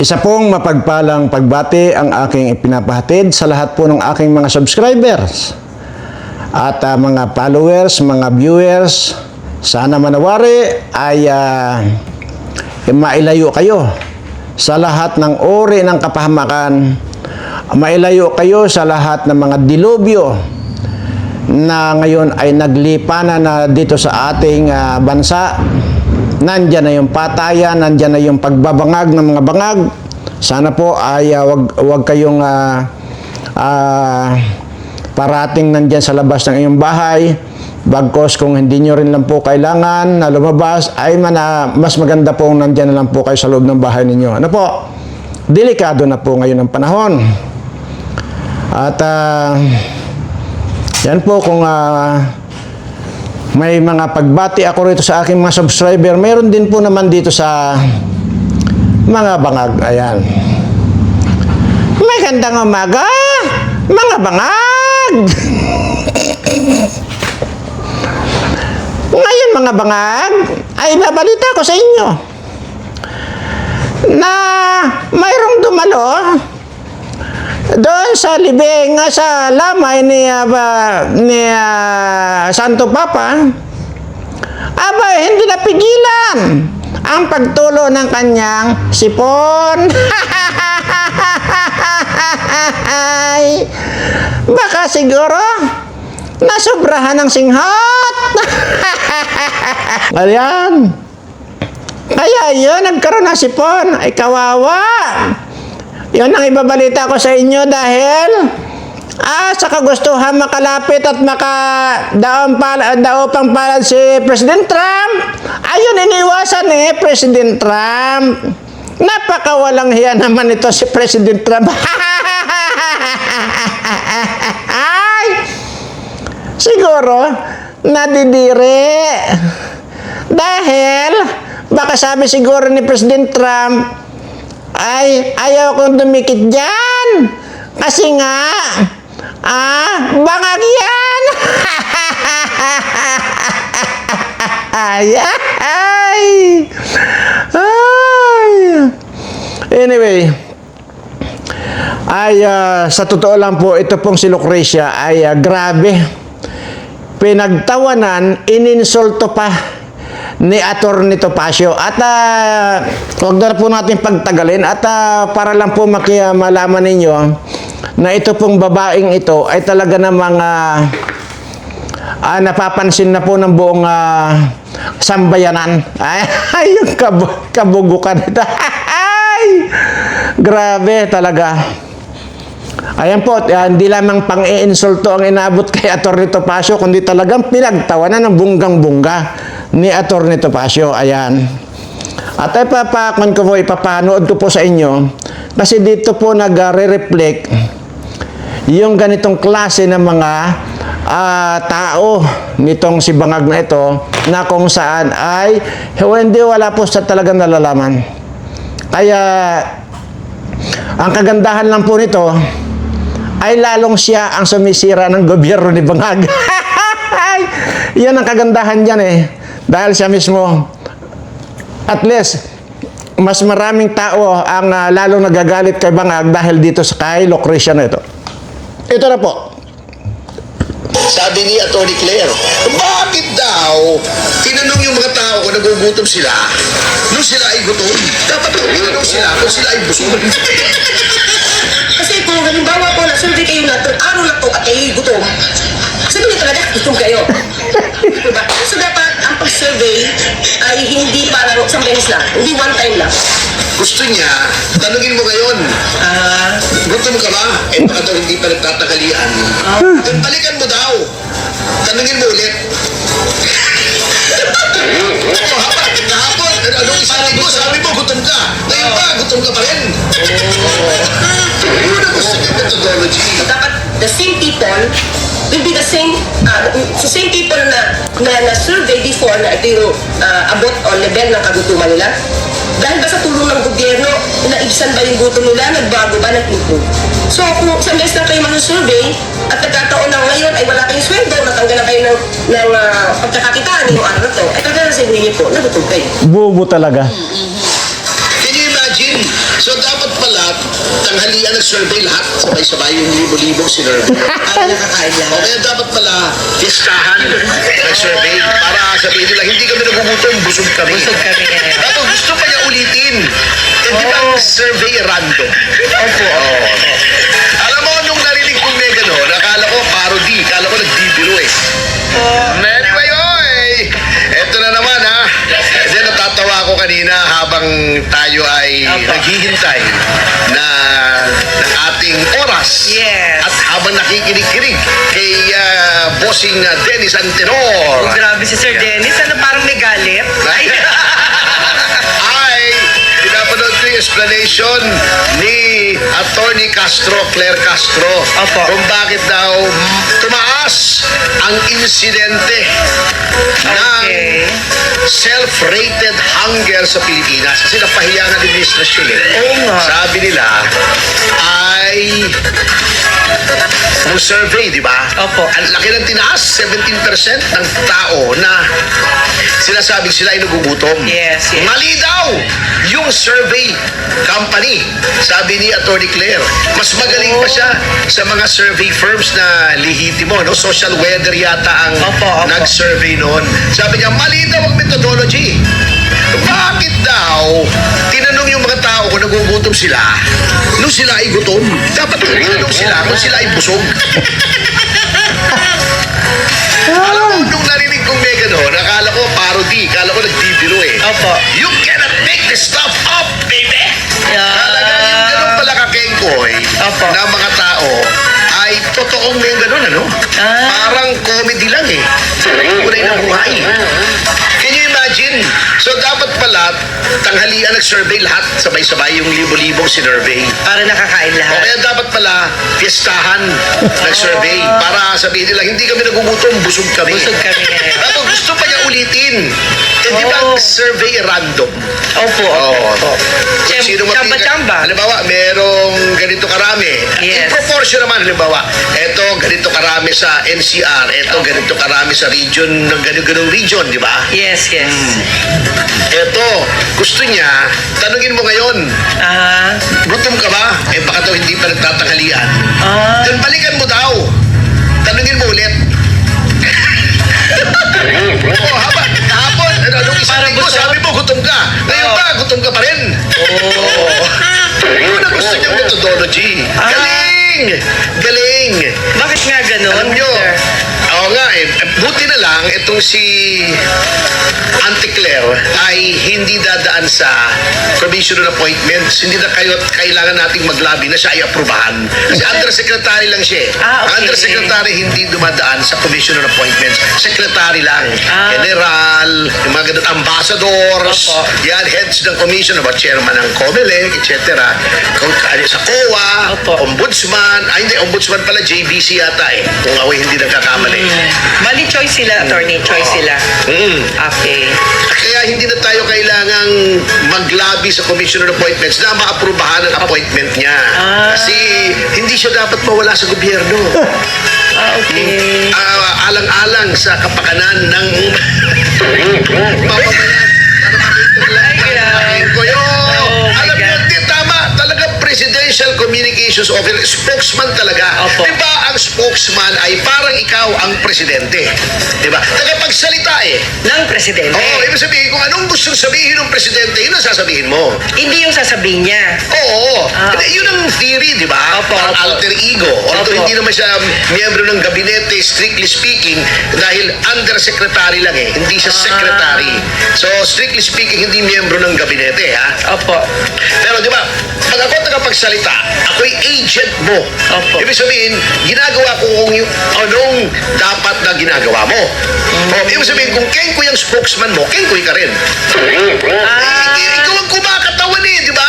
Isa pong mapagpalang pagbati ang aking ipinapahatid sa lahat po ng aking mga subscribers at ah, mga followers, mga viewers. Sana manawari ay ah, mailayo kayo sa lahat ng uri ng kapahamakan. Mailayo kayo sa lahat ng mga dilubyo na ngayon ay naglipa na, dito sa ating ah, bansa. Nandyan na yung patayan, nandyan na yung pagbabangag ng mga bangag. Sana po ay ah, wag, wag kayong ah, ah, parating nandyan sa labas ng iyong bahay. Bagkos kung hindi nyo rin lang po kailangan na lumabas, ay mana, mas maganda po nandyan na lang po kayo sa loob ng bahay ninyo. Ano po? Delikado na po ngayon ang panahon. At ah, yan po kung ah, may mga pagbati ako rito sa aking mga subscriber, meron din po naman dito sa mga bangag. Ayan. Magandang umaga, mga bangag! Ngayon mga bangag, ay babalita ko sa inyo na mayroong dumalo doon sa libing nga sa lamay ni ah, ba- ni ah, Santo Papa aba hindi napigilan ang pagtulo ng kanyang sipon. Baka siguro nasobrahan ng singhot. Ayan. Kaya yun nagkaroon ng sipon. Ay kawawa yun ang ibabalita ko sa inyo dahil ah, sa kagustuhan makalapit at makadaong pala, daupang palad si President Trump. Ayun, iniwasan ni President Trump. Napakawalang hiya naman ito si President Trump. Ay! Siguro, nadidiri. Dahil, baka sabi siguro ni President Trump, ay, ayaw kong dumikit dyan. Kasi nga, ah, bangag yan. ay, ay, ay. Anyway, ay, ah, sa totoo lang po, ito pong si Lucrecia ay ah, grabe. Pinagtawanan, ininsulto pa ni Atty. Topacio. At uh, huwag na po natin pagtagalin at ah, para lang po makia malaman ninyo na ito pong babaeng ito ay talaga namang ah, ah, napapansin na po ng buong ah, sambayanan. Ay, ay yung kab- kabugukan ito. ay, grabe talaga. Ayan po, ah, hindi lamang pang-iinsulto ang inabot kay Atty. Topacio, kundi talagang pinagtawanan ng bunggang-bungga ni Atty. Topacio. Ayan. At ipapakon ko po, ipapanood ko po sa inyo kasi dito po nag-reflect yung ganitong klase ng mga ah, tao nitong si Bangag na ito na kung saan ay hindi wala po sa talagang nalalaman. Kaya ang kagandahan lang po nito ay lalong siya ang sumisira ng gobyerno ni Bangag. Yan ang kagandahan niyan eh. Dahil siya mismo, at least, mas maraming tao ang ah, lalong nagagalit kay Bangag dahil dito sa kay Lucrecia na ito. Ito na po. Sabi ni Atty. Claire, bakit daw tinanong yung mga tao kung nagugutom sila nung sila ay gutom? Dapat tinanong sila kung sila ay busog. Kasi kung halimbawa po na-survey kayo na itong araw na to at kayo'y gutom, sabihin niyo talaga, gutom kayo. diba? So dapat ang pag-survey ay hindi para isang beses lang, hindi one time lang. Gusto niya, tanungin mo ngayon, Ah, gutom ka ba? Eh baka daw hindi pa nagtatakalian. Eh, balikan mo daw. Tanungin mo ulit. Ako, haba, kahapon, ano, isang linggo, sabi mo, gutom ka. Ngayon pa, gutom ka pa rin. Yun ang gusto niya methodology. dapat the same people will be the same, uh, so same people na, na na-survey before na ito yung uh, abot o level ng kagutuman nila. Dahil ba sa tulong ng gobyerno, naibsan ba yung gutom nila, nagbago ba, nag-improve? So kung sa mes lang kayo mag-survey, at nagkataon na ngayon ay wala kayong sweldo, natanggal na kayo ng, ng uh, pagkakakitaan yung araw na to, ay talaga sa inyo po, nagutom kayo. Bubo talaga. Can you imagine? So pala, tanghalian ng survey lahat, sabay-sabay yung libo-libong sinurvey. Para nakakain O lahat. kaya dapat pala, fiestahan ng survey para sabihin nila, hindi kami nagugutom, busog kami. Busog kami. Tapos gusto pa niya ulitin. Eh, di ba ang survey random? Opo, opo. Alam mo, nung narinig kong may gano'n, akala ko parody, akala ko nagbibiro eh. Anyway, oy! Eto na naman ha. Then natatawa ako kanina habang tayo ay naghihintay na ng ating oras. Yes. At habang nakikinig-kinig kay ah, bossing ah, Dennis Antenor. Oh, grabe si Sir Dennis. Ano parang may galit? Ay, explanation ni Attorney Castro, Claire Castro, Opo. kung bakit daw tumaas ang insidente ng Okay. self-rated hunger sa Pilipinas. Kasi napahiya ng administrasyon eh. Oo nga. Sabi nila ay yung survey, di ba? Opo. Ang laki ng tinaas, 17% ng tao na sinasabing sila ay nagugutom. Yes, yes. Mali daw yung survey company, sabi ni Attorney Claire. Mas magaling pa siya sa mga survey firms na lihitimo, no? Social weather yata ang Opo, opo. nag-survey noon. Sabi niya, mali daw ang methodology. Bakit daw tinanong nagugutom sila nung sila ay gutom? Dapat tinanong sila kung sila ay busog. Alam mo, nung narinig kong may gano'n, akala ko parody, akala ko nagbibiro eh. Opo. You cannot make this stuff up, baby! Yeah. Talagang yung gano'n pala kakengkoy Opo. na mga tao ay totoong may gano'n, ano? Ah. Parang comedy lang eh. Kulay ng buhay. Pala, tanghalian nag-survey lahat, sabay-sabay yung libo-libong sinurvey. Para nakakain O lahat. kaya dapat pala, fiestahan nag-survey para sabihin nila, hindi kami nagugutom, busog kami. Busog kami ngayon. Tapos gusto pa niya ulitin. Eh, di ba ang survey random? Opo, Oo. opo. Kung sino mapili- Chamba-chamba. Halimbawa, merong ganito karami. In Yes. proportion naman, halimbawa, eto ganito karami sa NCR, eto ganito karami sa region ng ganito-ganong region, di ba? Yes, yes. Eto, gusto niya, tanungin mo ngayon, Ah, gutom ka ba? Eh baka daw hindi pa nagtatanghalian. ah. Then balikan mo daw. Tanungin mo ulit. Oo, haba. Kahapon, ano, nung isang Para linggo, sabi mo, gutom ka. Ngayon Oo. pa, gutom ka pa rin. Oo. Yun ang gusto niyang methodology. Ah. Galing! Galing! Bakit nga ganun, Alam nyo, sir? oo nga eh, lang itong si Auntie Claire ay hindi dadaan sa commission on appointments. Hindi na kayo kailangan nating maglabi na siya ay aprubahan. Kasi undersecretary lang siya eh. Ah, okay. Undersecretary hindi dumadaan sa commission on appointments. Secretary lang. Ah. General, yung mga ganun, ambassadors, Opo. yan, heads ng commission, about chairman ng COMELEC, etc. Kung ano, sa COA, Opo. ombudsman, ay hindi, ombudsman pala, JBC yata eh. Kung ako hindi nagkakamali. Bali, choice sila, attorney. Choice sila. Mm. Okay. Kaya hindi na tayo kailangang maglabi sa commission on appointments na maaprubahan ang appointment niya. Ah. Kasi hindi siya dapat mawala sa gobyerno. Ah, okay. Ah, alang-alang sa kapakanan ng mamamayan. Para makita nila Ay, grabe. ko yun. Oh, my Alam niyo, God. di tama. Talaga Presidential Communications Officer, spokesman talaga. Opo. Di ba ang spokesman ay parang ikaw ang presidente? Di ba? Tagapagsalita eh. Ng presidente. Oo, ibig sabihin, kung anong gustong sabihin ng presidente, yun ang sasabihin mo. Hindi yung sasabihin niya. Oo. Ah, Hindi, Yun ang theory, di ba? Opo, Parang opo. alter ego. Although Opo. hindi naman siya miyembro ng gabinete, strictly speaking, dahil undersecretary lang eh. Hindi siya Ah. secretary. So, strictly speaking, hindi miyembro ng gabinete, ha? Opo. Pero di ba, pag ako tagapagsalita, ako'y agent mo. Opo. Ibig sabihin, ginagawa ko kung yung anong dapat na ginagawa mo. Mm. O, ibig sabihin, kung Kenkoy ang spokesman mo, Kenkoy ka rin. Ah. Eh, ikaw ang kumakatawan eh, di ba?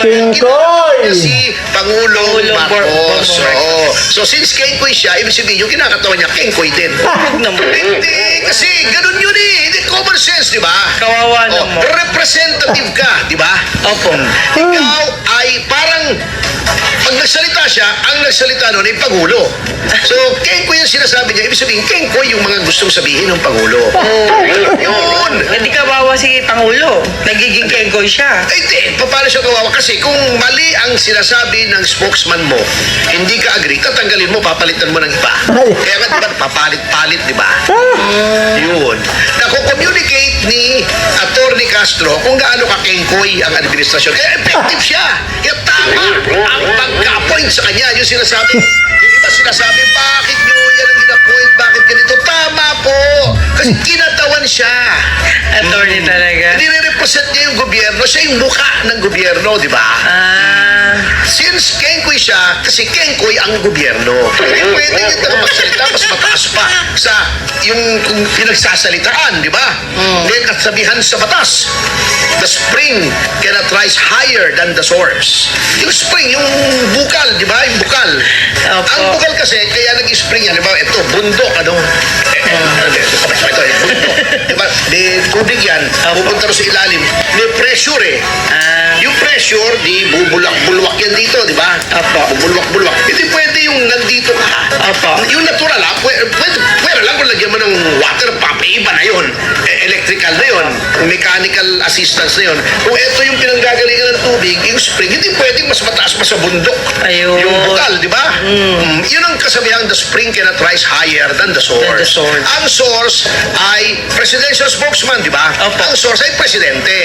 Kenkoy! Si Pangulong Pangulong Marcos. Oo. So, since Kenkoy siya, ibig sabihin, yung kinakatawan niya, Kenkoy din. Huwag naman. Hindi, kasi ganun yun eh. Hindi common sense, di ba? Kawawa Oh, naman. representative ka, di ba? Opo. Ikaw ay parang pag nagsalita siya, ang nagsalita noon ay Pangulo. So, Kenko yung sinasabi niya, ibig sabihin, Kenko yung mga gustong sabihin ng Pangulo. Yun. Hindi kawawa si Pangulo. Nagiging kengkoy siya. Eh, Hindi, paano siya kawawa? Kasi kung mali ang sinasabi ng spokesman mo, hindi ka agree, tatanggalin mo, papalitan mo ng iba. Ay. Kaya nga, di ba, papalit-palit, di ba? Yun. Naku-communicate ni Attorney Castro kung gaano kakengkoy ang administrasyon. Kaya effective siya. Kaya tama ang pagka-appoint sa kanya. Yung sinasabi, yung iba sinasabi, bakit nyo ang in-appoint? Bakit ganito? Tama po. Kasi kinatawan siya. Attorney talaga. Nire-represent niya yung gobyerno. Siya yung mukha ng gobyerno, di ba? Ah, Since Kengkoy siya, kasi Kengkoy ang gobyerno. Eh, pwede yung tagapagsalita, mas mataas pa sa yung kung pinagsasalitaan, di ba? May kasabihan sa batas. The spring cannot rise higher than the source. Yung spring, yung bukal, di ba? Yung bukal. Opo. Ang bukal kasi, kaya nag-spring yan. Di ba? Ito, bundok, ano? Eh, eh, ano, ito, ito, eh, bundok. Di ba? May tubig yan. Pupunta rin sa ilalim. May pressure eh. ah, Yung pressure, di bubulak-bulwak yan dito, di ba? Apo. Bubulwak-bulwak. Hindi pwede yung nandito ka. Apo. Yung natural, ha? Pwede, pwede, pwede lang kung lagyan mo ng water pump, eh, iba na yun. Eh, electrical na yun. Mechanical assistance na yun. Kung ito yung pinanggagalingan ng tubig, yung spring, hindi pwedeng mas mataas pa sa bundok. Ayun. Yung bukal, di ba? Mm, Yun ang kasabihan, the spring cannot rise higher than the source. Than the source. Ang source ay presidential spokesman, di ba? Opo. Ang source ay presidente.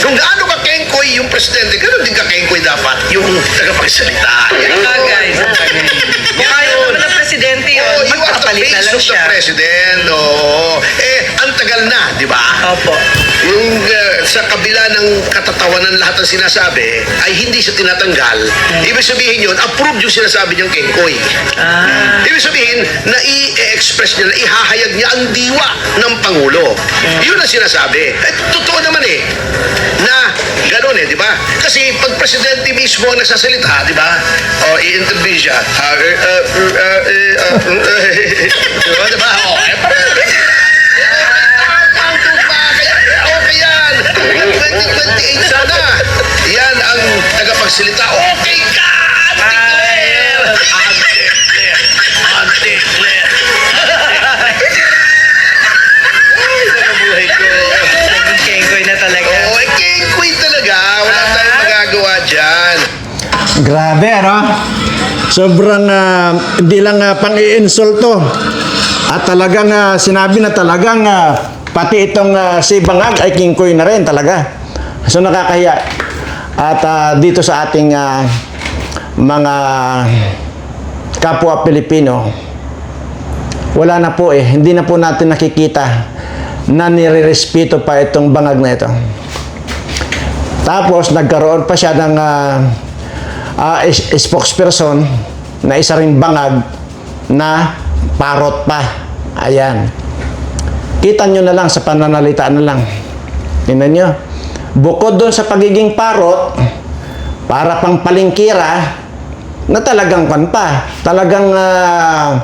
Kung gaano ka kengkoy yung presidente, ganoon din ka kengkoy dapat yung tagapagsalita. bagay. Kung ayaw naman ng presidente yun, Oh, you are the face of the president. Oo. Eh, ang tagal na, di ba? Opo. Yung uh, sa kabila ng katatawanan lahat ng sinasabi, ay hindi siya tinatanggal. Ibig sabihin yun, approve yung sinasabi niyang kengkoy. Ah, Ibig sabihin, na i-express niya, na ihahayag niya ang diwa ng Pangulo. Yun ang sinasabi. Eh, totoo naman eh, na gano'n eh, di ba? Kasi pag presidente mismo ang nagsasalita, di ba? O, i-interview siya. Ah, eh, ah, uh, uh, eh, ah, uh, eh, di ba? Di ba? O, eh, ang tugma, kaya, okay yan. 2028 sana. Yan ang tagapagsalita. Okay ka! Grabe, ano? Sobrang ah, hindi lang uh, pang-iinsulto. At talagang ah, sinabi na talagang ah, pati itong ah, si Bangag ay kingkoy na rin talaga. So nakakahiya. At ah, dito sa ating ah, mga kapwa Pilipino, wala na po eh. Hindi na po natin nakikita na nirerespeto pa itong bangag na ito. Tapos nagkaroon pa siya ng ah, is- spokesperson na isa ring bangag na parot pa. Ayan. Kita nyo na lang sa pananalita na lang. Tingnan nyo. Bukod doon sa pagiging parot, para pang palingkira, na talagang kan pa. Talagang, ah,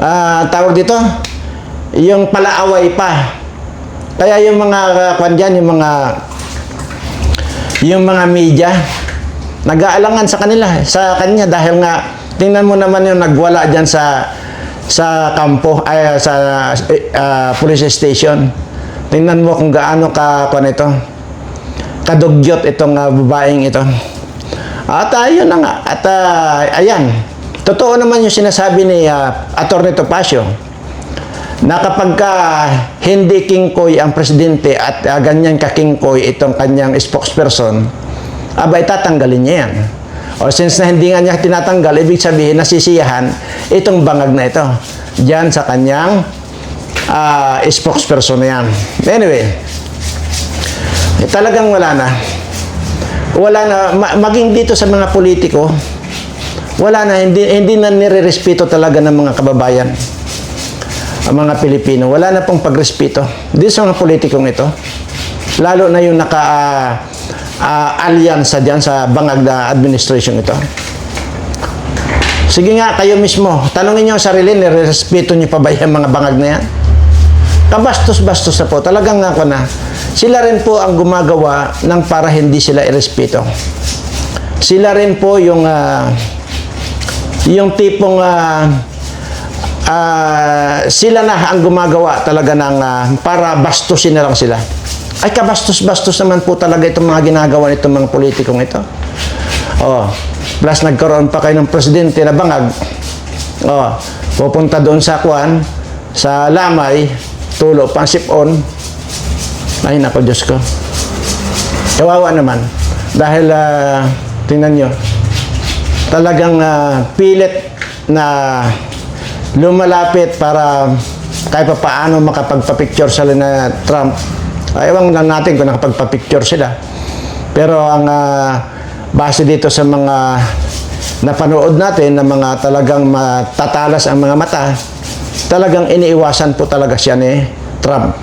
ah, tawag dito, yung palaaway pa. Kaya yung mga uh, kwan dyan, yung mga yung mga media nag-aalangan sa kanila sa kanya. Dahil nga tingnan mo naman yung nagwala diyan sa sa kampo ay sa ah, police station. Tingnan mo kung gaano ka kung ito kadugyot itong ah, babaeng ito. At ayun na nga. At ah, ayan. Totoo naman yung sinasabi ni uh, Atty. Topacio na kapag ka hindi kingkoy ang presidente at uh, ganyan kakingkoy itong kanyang spokesperson, abay tatanggalin niya yan. O since na hindi nga niya tinatanggal, ibig sabihin nasisiyahan itong bangag na ito. Diyan sa kanyang ah, spokesperson na yan. Anyway, eh, talagang wala na. Wala na, ma- maging dito sa mga politiko, wala na, hindi, hindi na nire-respeto talaga ng mga kababayan ang mga Pilipino. Wala na pong pagrespeto. Dito sa mga politikong ito, lalo na yung naka ah, ah, alyansa diyan sa bangag na administration ito. Sige nga, kayo mismo, tanongin niyo ang sarili, nirespeto niyo pa ba yung mga bangag na yan? Kabastos-bastos na po. Talagang ako na. Sila rin po ang gumagawa ng para hindi sila irespeto. Sila rin po yung ah, yung tipong ah, ah, sila na ang gumagawa talaga ng ah, para bastusin na lang sila. Ay kabastos-bastos naman po talaga itong mga ginagawa nitong mga politikong ito. Oh, plus nagkaroon pa kayo ng presidente na bangag. Oh, pupunta doon sa Kwan, sa Lamay, tulo pang sipon. Ay nako Diyos ko. Kawawa naman. Dahil, ah, tingnan nyo, talagang ah, pilit na lumalapit para kahit pa paano makapagpa-picture sila na Trump. Ay, ewan lang natin kung nakapagpa-picture sila. Pero ang ah, base dito sa mga napanood natin na mga talagang matatalas ang mga mata, talagang iniiwasan po talaga siya ni Trump.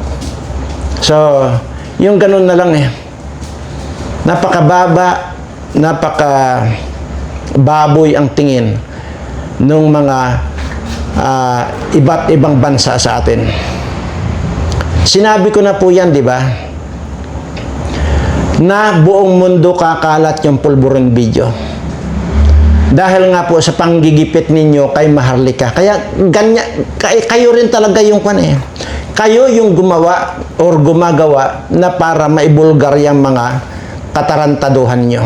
So, yung ganun na lang eh napakababa, napaka baboy ang tingin ng mga ah, iba't ibang bansa sa atin. Sinabi ko na po yan, di ba? Na buong mundo kakalat yung pulburon video. Dahil nga po sa panggigipit ninyo kay Maharlika. Kaya ganyan, kay, kayo rin talaga yung kwan eh. Kayo yung gumawa or gumagawa na para maibulgar yung mga katarantaduhan nyo.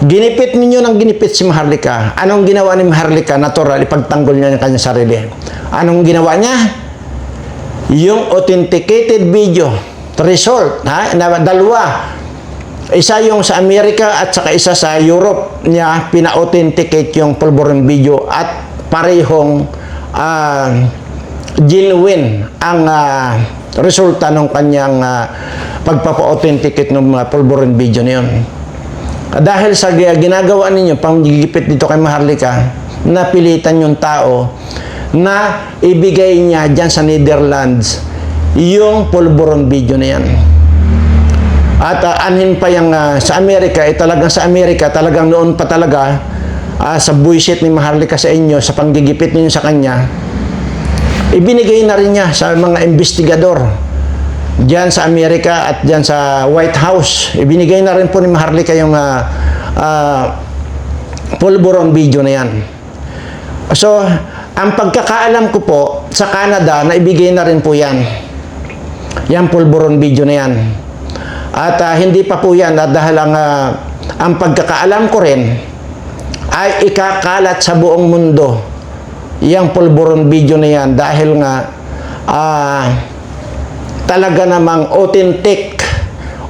Ginipit ninyo ng ginipit si Maharlika. Anong ginawa ni Maharlika? Natural, ipagtanggol niya ng kanyang sarili. Anong ginawa niya? Yung authenticated video result, ha? Na, dalawa. Isa yung sa Amerika at saka isa sa Europe niya pina-authenticate yung pulburon video at parehong ah, genuine ang ah, resulta ng kanyang uh, pagpapa-authenticate ng mga pulburon video na yun. Dahil sa gi- ginagawa ninyo, panggigipit dito kay Maharlika, napilitan yung tao na ibigay niya dyan sa Netherlands yung pulburon video na yan. At uh, anhin pa yung ah, sa Amerika, eh, talagang sa Amerika, talagang noon pa talaga, ah, sa buisit ni Maharlika sa inyo, sa panggigipit ninyo sa kanya, ibinigay na rin niya sa mga investigador diyan sa Amerika at diyan sa White House. Ibinigay na rin po ni Maharlika yung uh, uh, pulburon video na yan. So, ang pagkakaalam ko po sa Canada, na ibigay na rin po yan. Yan pulburon video na yan. At ah, hindi pa po yan at dahil ang, ah, ang pagkakaalam ko rin ay ikakalat sa buong mundo yung pulburon video na yan dahil nga ah, talaga namang authentic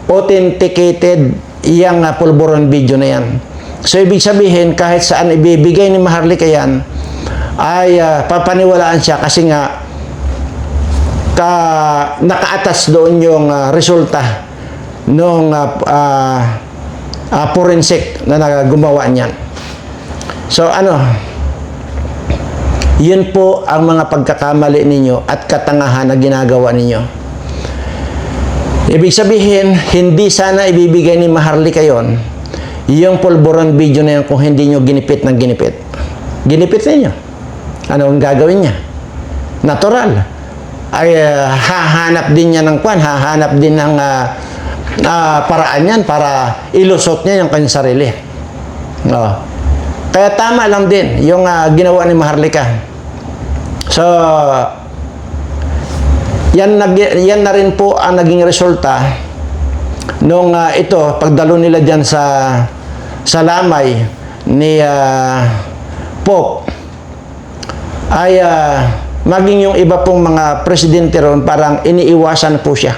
authenticated yung ah, pulburon video na yan. So ibig sabihin kahit saan ibibigay ni Maharlika yan ay ah, papaniwalaan siya kasi nga ka nakaatas doon yung ah, resulta nung ah, ah, ah, forensic na nagagumawa niyan. So ano, yun po ang mga pagkakamali ninyo at katangahan na ginagawa ninyo. Ibig sabihin, hindi sana ibibigay ni Maharlika yon yung pulburon video na yan kung hindi nyo ginipit ng ginipit. Ginipit ninyo. Ano ang gagawin niya? Natural. Ay ah, hahanap din niya ng kwan, hahanap din ng ah, ah, paraan yan para ilusot niya yung kanyang sarili. Oh. Kaya tama lang din yung ah, ginawa ni Maharlika. So, yan, nag, yan na rin po ang naging resulta nung ah, ito, pagdalo nila dyan sa, sa lamay ni ah, Pope, ay ah, maging yung iba pong mga presidente ron parang iniiwasan po siya.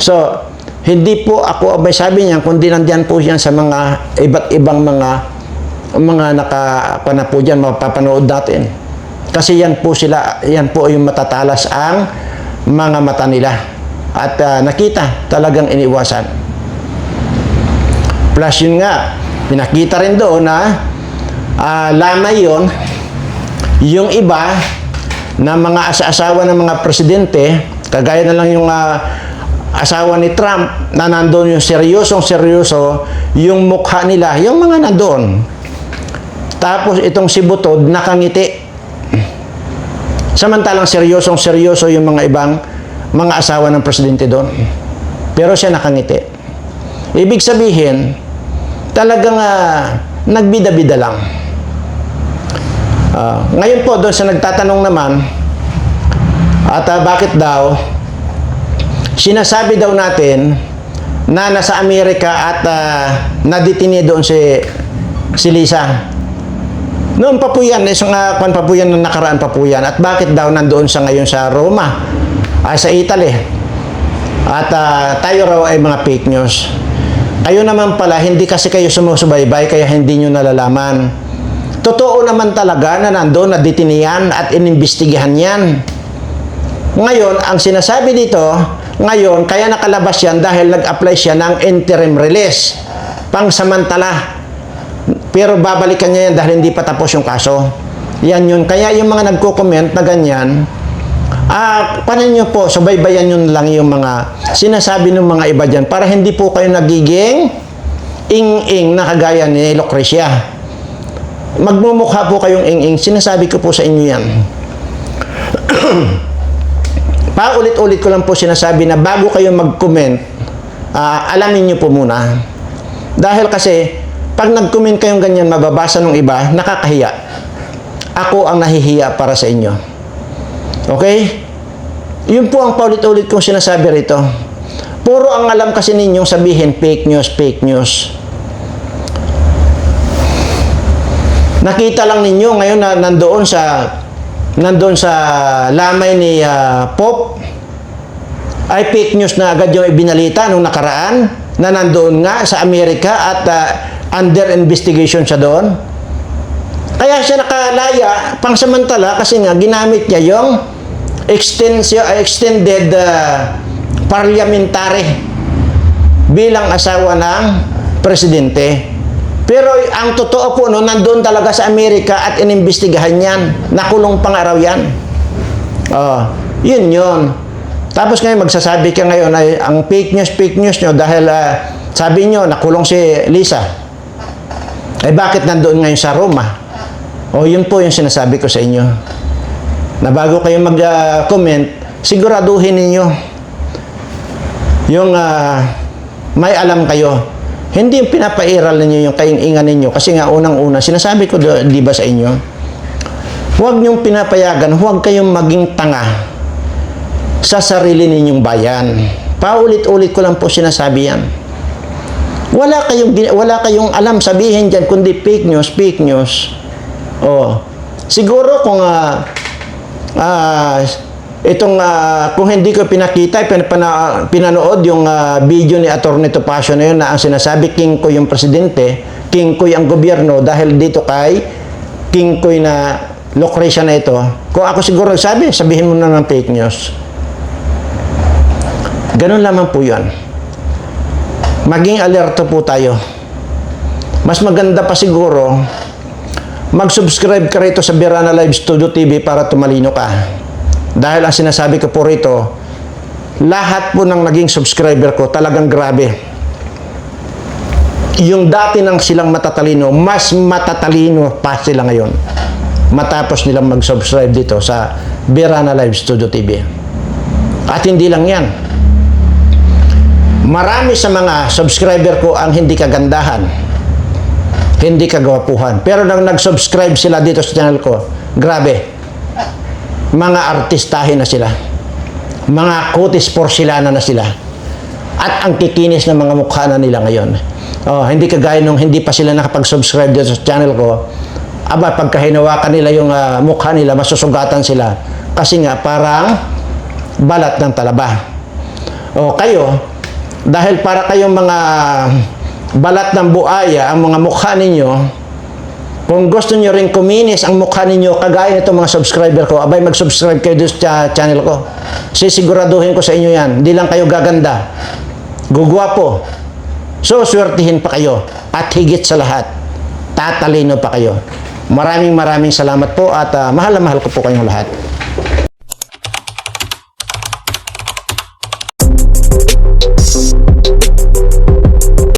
So, hindi po ako abay sabi niya, kundi nandyan po yan sa mga iba't ibang mga mga naka na po dyan, mapapanood natin. Kasi yan po sila, yan po yung matatalas ang mga mata nila. At ah, nakita, talagang iniwasan. Plus yun nga, pinakita rin doon na ah, lamay yun, yung iba na mga asa-asawa ng mga presidente, kagaya na lang yung ah, asawa ni Trump na nandoon yung seryosong seryoso, yung mukha nila, yung mga nandoon. Tapos itong si Butod nakangiti. Samantalang seryosong seryoso yung mga ibang mga asawa ng presidente doon. Pero siya nakangiti. Ibig sabihin, talagang ah, nagbida-bida lang. Ah, ngayon po, doon sa nagtatanong naman, at ah, bakit daw, sinasabi daw natin na nasa Amerika at uh, naditini doon si, si Lisa. Noon pa po yan, isang uh, kwan pa po yan, nakaraan pa po yan. At bakit daw nandoon sa ngayon sa Roma, ay sa Italy. At ah, tayo raw ay mga fake news. Kayo naman pala, hindi kasi kayo sumusubaybay, kaya hindi nyo nalalaman. Totoo naman talaga na nandoon na ditiniyan at inimbestigahan yan. Ngayon, ang sinasabi dito, ngayon, kaya nakalabas yan dahil nag-apply siya ng interim release. Pangsamantala. Pero babalikan niya yan dahil hindi pa tapos yung kaso. Yan yun. Kaya yung mga nagko-comment na ganyan, ah, paano nyo po, subaybayan nyo lang yung mga sinasabi ng mga iba dyan para hindi po kayo nagiging ing-ing na kagaya ni Lucrecia. Magmumukha po kayong ing-ing. Sinasabi ko po sa inyo yan. Paulit-ulit ko lang po sinasabi na bago kayo mag-comment, ah, alamin nyo po muna. Dahil kasi, pag nag-comment kayong ganyan, mababasa ng iba, nakakahiya. Ako ang nahihiya para sa inyo. Okay? Yun po ang paulit-ulit kong sinasabi rito. Puro ang alam kasi ninyong sabihin, fake news, fake news. Nakita lang ninyo ngayon na nandoon sa nandoon sa lamay ni ah, Pope ay fake news na agad yung ibinalita nung nakaraan na nandoon nga sa Amerika at ah, under investigation siya doon. Kaya siya nakalaya pangsamantala kasi nga ginamit niya yung extension, extended ah, parliamentary bilang asawa ng presidente. Pero ang totoo po no, nandoon talaga sa Amerika at inimbestigahan yan. Nakulong pangaraw yan. Oh, yun yun. Tapos ngayon magsasabi ka ngayon ay ang fake news, fake news nyo dahil ah, sabi nyo nakulong si Lisa. Eh bakit nandoon ngayon sa Roma? O yun po yung sinasabi ko sa inyo. Na bago kayo mag-comment, siguraduhin ninyo yung ah, may alam kayo. Hindi yung pinapairal ninyo yung kaingingan ninyo. Kasi nga unang-una, sinasabi ko di ba sa inyo, huwag niyong pinapayagan, huwag kayong maging tanga sa sarili ninyong bayan. Paulit-ulit ko lang po sinasabi yan. Wala kayong, wala kayong alam sabihin dyan, kundi fake news, fake news. Oh. Siguro kung ah, ah, itong ah, kung hindi ko pinakita, pin, pana- pinanood yung ah, video ni Atty. Topacio na yun na ang sinasabi, King Koy yung presidente, King Koy ang gobyerno dahil dito kay King Koy na Lucrecia na ito. Kung ako siguro sabi, sabihin mo na ng fake news. Ganun lamang po yun. Maging alerto po tayo. Mas maganda pa siguro, mag-subscribe ka rito sa Birana Live Studio TV para tumalino ka. Dahil ang sinasabi ko po rito, lahat po ng naging subscriber ko talagang grabe. Yung dati nang silang matatalino, mas matatalino pa sila ngayon. Matapos nilang mag-subscribe dito sa Birana Live Studio TV. At hindi lang yan. Marami sa mga subscriber ko ang hindi kagandahan hindi kagawapuhan. Pero nang nag-subscribe sila dito sa channel ko, grabe. Mga artistahin na sila. Mga kutis porcelana na sila. At ang kikinis ng mga mukha na nila ngayon. Oh, hindi kagaya nung hindi pa sila nakapag-subscribe dito sa channel ko. Aba, pagka hinawakan nila yung ah, mukha nila, masusugatan sila. Kasi nga, parang balat ng talaba. O kayo, dahil para kayong mga balat ng buaya ang mga mukha ninyo, kung gusto nyo rin kuminis ang mukha ninyo, kagaya nito mga subscriber ko, abay mag-subscribe kayo sa channel ko. Sisiguraduhin ko sa inyo yan. Hindi lang kayo gaganda. Gugwapo. So, swertihin pa kayo. At higit sa lahat, tatalino pa kayo. Maraming maraming salamat po at ah, mahal na mahal ko po kayong lahat.